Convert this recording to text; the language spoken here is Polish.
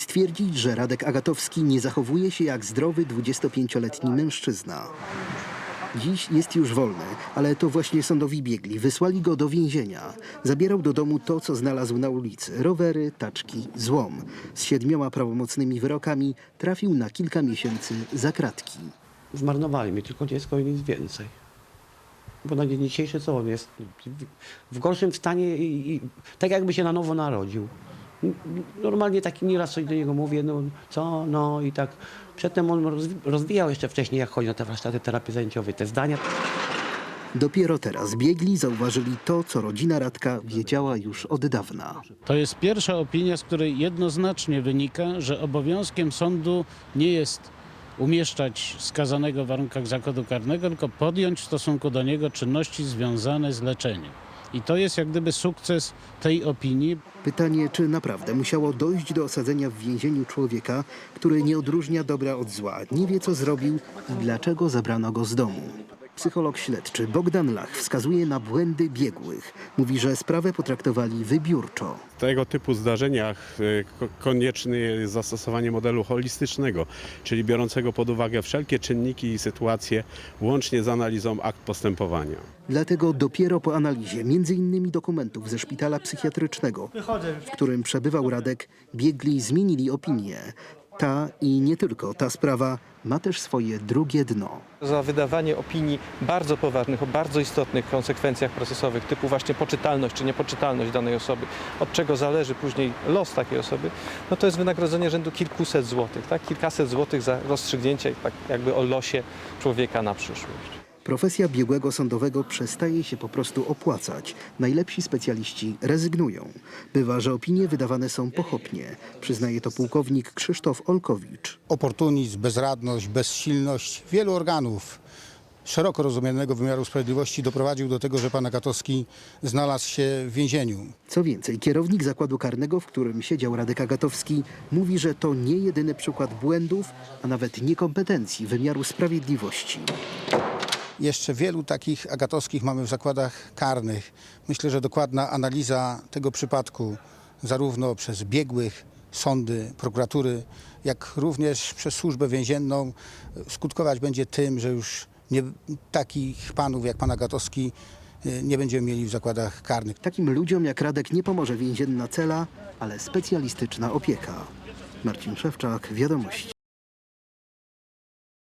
Stwierdzić, że Radek Agatowski nie zachowuje się jak zdrowy 25-letni mężczyzna. Dziś jest już wolny, ale to właśnie sądowi biegli wysłali go do więzienia. Zabierał do domu to, co znalazł na ulicy: rowery, taczki, złom. Z siedmioma prawomocnymi wyrokami trafił na kilka miesięcy za kratki. Zmarnowali mi tylko dziecko i nic więcej. Bo na dzień dzisiejszy co on jest? W gorszym stanie i, i tak jakby się na nowo narodził. Normalnie taki nieraz coś do niego mówię, no co, no i tak. Przedtem on rozwi- rozwijał jeszcze wcześniej, jak chodzi na te warsztaty terapii zajęciowej, te zdania. Dopiero teraz biegli zauważyli to, co rodzina Radka wiedziała już od dawna. To jest pierwsza opinia, z której jednoznacznie wynika, że obowiązkiem sądu nie jest umieszczać skazanego w warunkach zakładu karnego, tylko podjąć w stosunku do niego czynności związane z leczeniem. I to jest jak gdyby sukces tej opinii. Pytanie, czy naprawdę musiało dojść do osadzenia w więzieniu człowieka, który nie odróżnia dobra od zła, nie wie co zrobił i dlaczego zabrano go z domu. Psycholog śledczy Bogdan Lach wskazuje na błędy biegłych. Mówi, że sprawę potraktowali wybiórczo. W tego typu zdarzeniach y, ko- konieczne jest zastosowanie modelu holistycznego, czyli biorącego pod uwagę wszelkie czynniki i sytuacje, łącznie z analizą akt postępowania. Dlatego dopiero po analizie m.in. dokumentów ze szpitala psychiatrycznego, w którym przebywał Radek, biegli zmienili opinię. Ta i nie tylko ta sprawa ma też swoje drugie dno. za wydawanie opinii bardzo poważnych, o bardzo istotnych konsekwencjach procesowych, typu właśnie poczytalność czy niepoczytalność danej osoby, od czego zależy później los takiej osoby, no to jest wynagrodzenie rzędu kilkuset złotych, tak? kilkaset złotych za rozstrzygnięcie tak jakby o losie człowieka na przyszłość. Profesja biegłego sądowego przestaje się po prostu opłacać. Najlepsi specjaliści rezygnują. Bywa, że opinie wydawane są pochopnie. Przyznaje to pułkownik Krzysztof Olkowicz. oportunizm, bezradność, bezsilność wielu organów szeroko rozumianego wymiaru sprawiedliwości doprowadził do tego, że pan Agatowski znalazł się w więzieniu. Co więcej, kierownik zakładu karnego, w którym siedział Radek Agatowski, mówi, że to nie jedyny przykład błędów, a nawet niekompetencji wymiaru sprawiedliwości. Jeszcze wielu takich agatowskich mamy w zakładach karnych. Myślę, że dokładna analiza tego przypadku zarówno przez biegłych, sądy, prokuratury, jak również przez służbę więzienną skutkować będzie tym, że już nie, takich panów jak pan Agatowski y, nie będziemy mieli w zakładach karnych. Takim ludziom jak Radek nie pomoże więzienna cela, ale specjalistyczna opieka. Marcin Szewczak, Wiadomości.